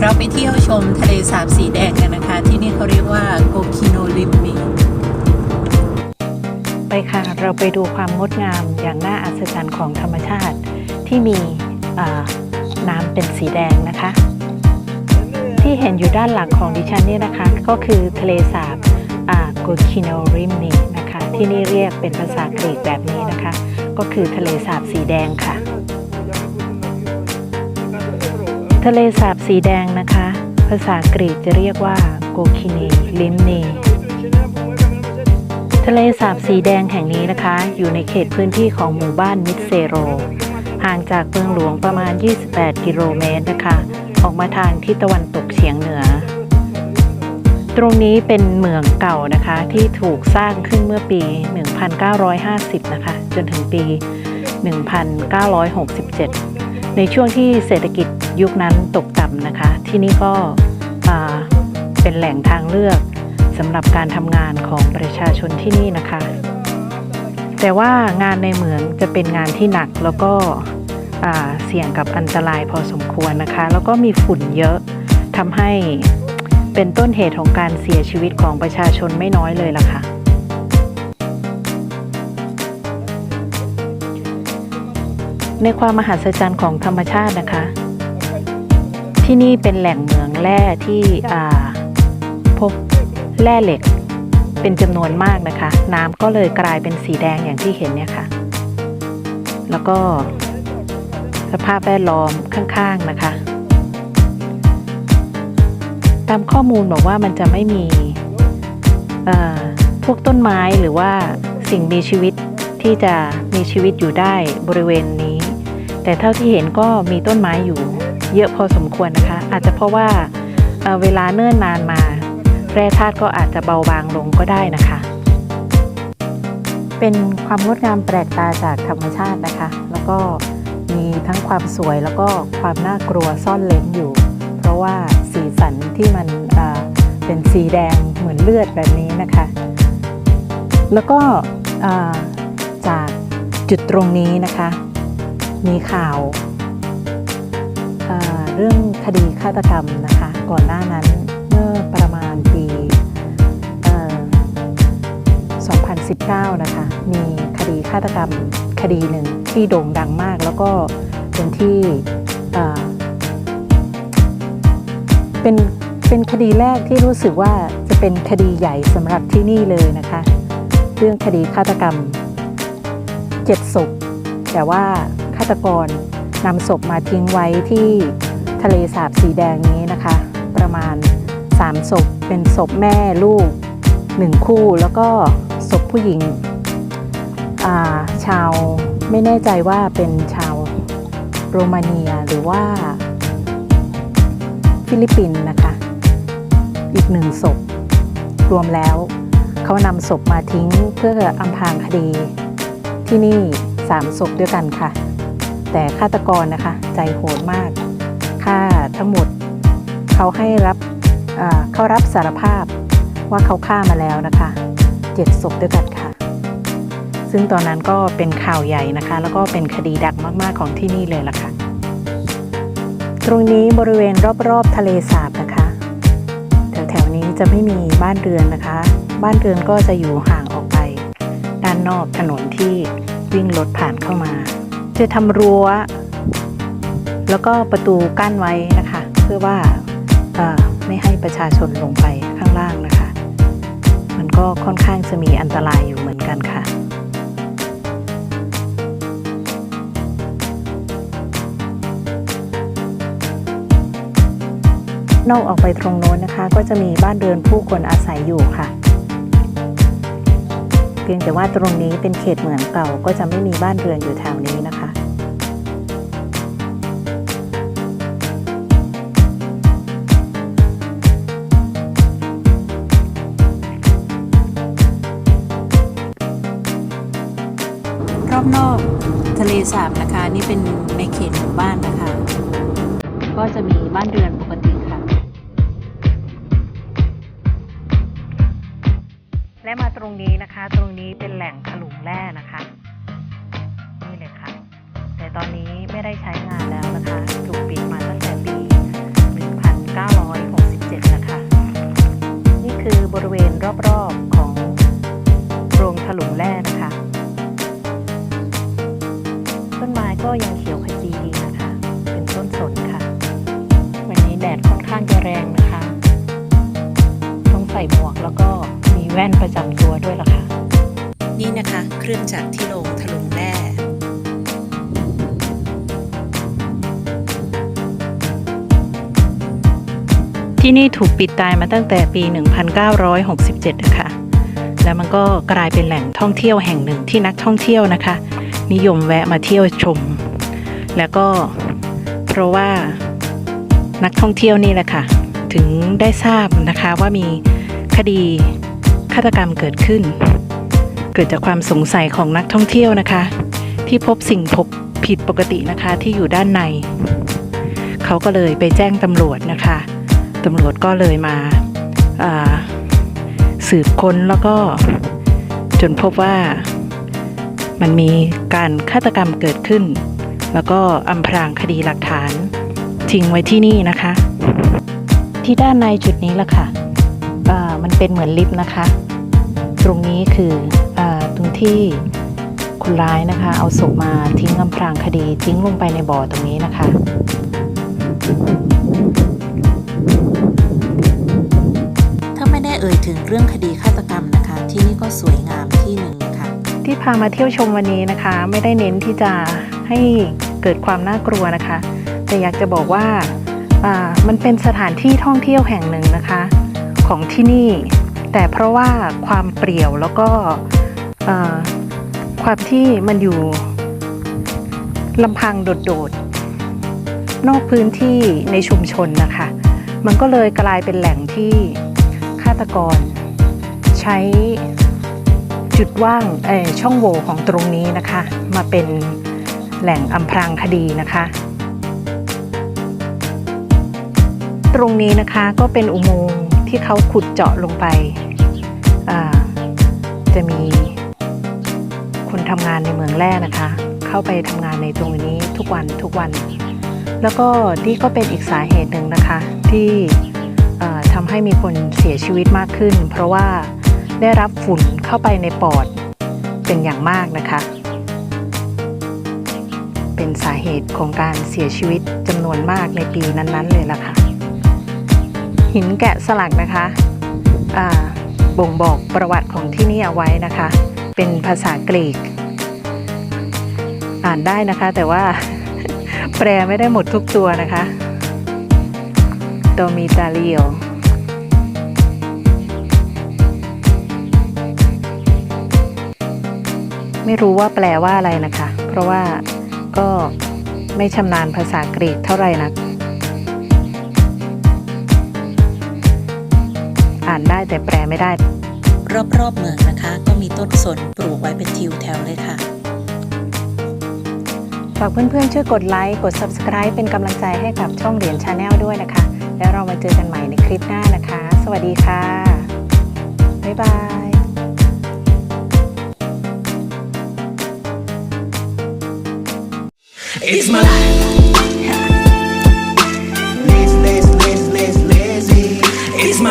เราไปเที่ยวชมทะเลสาบสีแดงกันนะคะ ที่นี่เขาเรียกว่าโกคิโนริมมีไปค่ะ เราไปดูความงดงามอย่างน่าอัศจรรย์ของธรรมชาติ ที่มีน้ำเป็นสีแดงนะคะ ที่เห็นอยู่ด้านหลังของดิฉันนี่นะคะ ก็คือทะเลสาบโกคิโนริมนีนะคะ ที่นี่เรียกเป็นภาษากรีกแบบนี้นะคะ ก็คือทะเลสาบสีแดงค่ะ ทะเลสาบสีแดงนะคะ ภาษากรีกจะเรียกว่าโกคินีลิมนีทะเลสาบสีแดงแห่งนี้นะคะ อยู่ในเขตพื้นที่ของหมู่บ้านมิดเซโร ห่างจากเมืองหลวงประมาณ 28 กิโลเมตรนะคะ ออกมาทางทิศตะวันตกเฉียงเหนือ ตรงนี้เป็นเมืองเก่านะคะที่ถูกสร้างขึ้นเมื่อปี 1950 นะคะ จนถึงปี 1967 ในช่วงที่เศรษฐกิจ ยุคนั้นตกต่ำนะคะ ที่นี่ก็เป็นแหล่งทางเลือกสำหรับการทำงานของประชาชนที่นี่นะคะ แต่ว่างานในเหมืองจะเป็นงานที่หนักแล้วก็เสี่ยงกับอันตรายพอสมควรนะคะ แล้วก็มีฝุ่นเยอะทำให้เป็นต้นเหตุของการเสียชีวิตของประชาชนไม่น้อยเลยล่ะค่ะในความมหัศจรรย์ของธรรมชาตินะคะ ที่นี่เป็นแหล่งเหมืองแร่ที่พบแร่เหล็กเป็นจำนวนมากนะคะ น้ำก็เลยกลายเป็นสีแดงอย่างที่เห็นเนี่ยค่ะ แล้วก็สภาพแวดล้อมข้างๆนะคะ ตามข้อมูลบอกว่ามันจะไม่มีพวกต้นไม้หรือว่าสิ่งมีชีวิตที่จะมีชีวิตอยู่ได้บริเวณนี้ แต่เท่าที่เห็นก็มีต้นไม้อยู่ เยอะพอสมควรนะคะ อาจจะเพราะว่าเเวลาเนิ่นนานมา แร่ธาตุก็อาจจะเบาบางลงก็ได้นะคะ เป็นความงดงามแปลกตาจากธรรมชาตินะคะ แล้วก็มีทั้งความสวยแล้วก็ความน่ากลัวซ่อนเล้นอยู่ เพราะว่าสีสันที่มันเเป็นสีแดงเหมือนเลือดแบบนี้นะคะ แล้วก็จากจุดตรงนี้นะคะ มีข่าว เรื่องคดีฆาตกรรมนะคะ ก่อนหน้านั้นเมื่อประมาณปี 2019 นะคะ มีคดีฆาตกรรมคดีหนึ่งที่โด่งดังมาก แล้วก็เป็นที่เป็นเป็นคดีแรกที่รู้สึกว่าจะเป็นคดีใหญ่สำหรับที่นี่เลยนะคะ เรื่องคดีฆาตกรรมเจ็ดศพแต่ว่าฆาตกรนำศพมาทิ้งไว้ที่ ทะเลสาบสีแดงนี้นะคะ ประมาณ 3 ศพ เป็นศพแม่ลูก 1 คู่แล้วก็ศพผู้หญิงาชาวไม่แน่ใจว่าเป็นชาวโรมาเนียหรือว่า ฟิลิปปินส์นะคะ อีกหนึ่งศพ รวมแล้วเขานำศพมาทิ้งเพื่ออำพรางคดี ที่นี่สามศพด้วยกันค่ะ แต่ฆาตกรนะคะ ใจโหดมาก ทั้งหมด เขาให้รับเขารับสารภาพว่าเขาฆ่ามาแล้วนะคะเจ็ดศพด้วยกันค่ะ ซึ่งตอนนั้นก็เป็นข่าวใหญ่นะคะ แล้วก็เป็นคดีดังมากๆของที่นี่เลยล่ะค่ะ ตรงนี้บริเวณรอบๆทะเลสาบนะคะแถวๆนี้จะไม่มีบ้านเรือนนะคะ บ้านเรือนก็จะอยู่ห่างออกไป ด้านนอกถนนที่วิ่งรถผ่านเข้ามา จะทำรั้ว แล้วก็ประตูกั้นไว้นะคะ พื่อว่าไม่ให้ประชาชนลงไปข้างล่างนะคะ มันก็ค่อนข้างจะมีอันตรายอยู่เหมือนกันค่ะนอกออกไปตรงโน้นนะคะ ก็จะมีบ้านเรือนผู้คนอาศัยอยู่ค่ะ เพียงแต่ว่าตรงนี้เป็นเขตเหมืองเก่าก็จะไม่มีบ้านเรือนอยู่แถวนี้นะคะ อบนอกทะเลสาบนะคะ นี่เป็นในเขตหมู่บ้านนะคะ ก็จะมีบ้านเรือนปกติค่ะ และมาตรงนี้นะคะ ตรงนี้เป็นแหล่งถลุงแร่นะคะ นี่เลยค่ะ แต่ตอนนี้ไม่ได้ใช้งาน ต้นไม้ก็ยังเขียวขจีดีนะคะ เป็นต้นสนค่ะ วันนี้แดดค่อนข้างจะแรงนะคะ ต้องใส่หมวกแล้วก็มีแว่นประจำตัวด้วยล่ะค่ะ นี่นะคะ เครื่องจักรที่โรงถลุงแร่ที่นี่ถูกปิดตายมาตั้งแต่ปี 1967 นะคะ แล้วมันก็กลายเป็นแหล่งท่องเที่ยวแห่งหนึ่งที่นักท่องเที่ยวนะคะ นิยมแวะมาเที่ยวชม แล้วก็เพราะว่านักท่องเที่ยวนี่แหละค่ะ ถึงได้ทราบนะคะว่ามีคดีฆาตกรรมเกิดขึ้น เกิดจากความสงสัยของนักท่องเที่ยวนะคะ ที่พบสิ่งพบผิดปกตินะคะที่อยู่ด้านใน เขาก็เลยไปแจ้งตำรวจนะคะตำรวจก็เลยมาาสืบค้นแล้วก็จนพบว่า มันมีการฆาตกรรมเกิดขึ้น แล้วก็อำพรางคดีหลักฐาน ทิ้งไว้ที่นี่นะคะ ที่ด้านในจุดนี้ละค่ะอ่ามันเป็นเหมือนลิฟต์นะคะ ตรงนี้คืออาตรงที่คนร้ายนะคะ เอาศพมาทิ้งอำพรางคดีทิ้งลงไปในบ่อตรงนี้นะคะถ้าไม่ได้เอ่ยถึงเรื่องคดีฆาตกรรมนะคะ ที่นี่ก็สวยงามที่หนึ่งค่ะ ที่พามาเที่ยวชมวันนี้นะคะ ไม่ได้เน้นที่จะให้เกิดความน่ากลัวนะคะ แต่อยากจะบอกว่าามันเป็นสถานที่ท่องเที่ยวแห่งหนึ่งนะคะ ของที่นี่ แต่เพราะว่าความเปรี่ยวแล้วก็ความที่มันอยู่ลำพังโดดๆ นอกพื้นที่ในชุมชนนะคะ มันก็เลยกลายเป็นแหล่งที่ฆาตกร ใช้ จุดว่างเอ่อช่องโหว่ของตรงนี้นะคะ มาเป็นแหล่งอำพรางคดีนะคะ ตรงนี้นะคะก็เป็นอุโมงค์ที่เขาขุดเจาะลงไปอ่าจะมีคนทำงานในเมืองแร่นะคะ เข้าไปทำงานในตรงนี้ทุกวันทุกวัน แล้วก็นี่ก็เป็นอีกสาเหตุหนึ่งนะคะที่อ่อทำให้มีคนเสียชีวิตมากขึ้น เพราะว่า ได้รับฝุ่นเข้าไปในปอดเป็นอย่างมากนะคะ เป็นสาเหตุของการเสียชีวิตจำนวนมากในปีนั้นๆเลยล่ะค่ะ หินแกะสลักนะคะบ่งบอกประวัติของที่นี่เอาไว้นะคะ เป็นภาษากรีก อ่านได้นะคะแต่ว่าแปลไม่ได้หมดทุกตัวนะคะโดมิตาเลียว ไม่รู้ว่าแปลว่าอะไรนะคะ เพราะว่าก็ไม่ชำนาญภาษากรีกเท่าไหร่นัก อ่านได้แต่แปลไม่ได้ รอบๆเมืองนะคะ ก็มีต้นสนปลูกไว้เป็นทิวแถวเลยค่ะฝากเพื่อนๆช่วยกดไลค์ กด Subscribe เป็นกำลังใจให้กับช่องเหรียญชาแนลด้วยนะคะ แล้วเรามาเจอกันใหม่ในคลิปหน้านะคะ สวัสดีค่ะ บ๊ายบาย It's my life.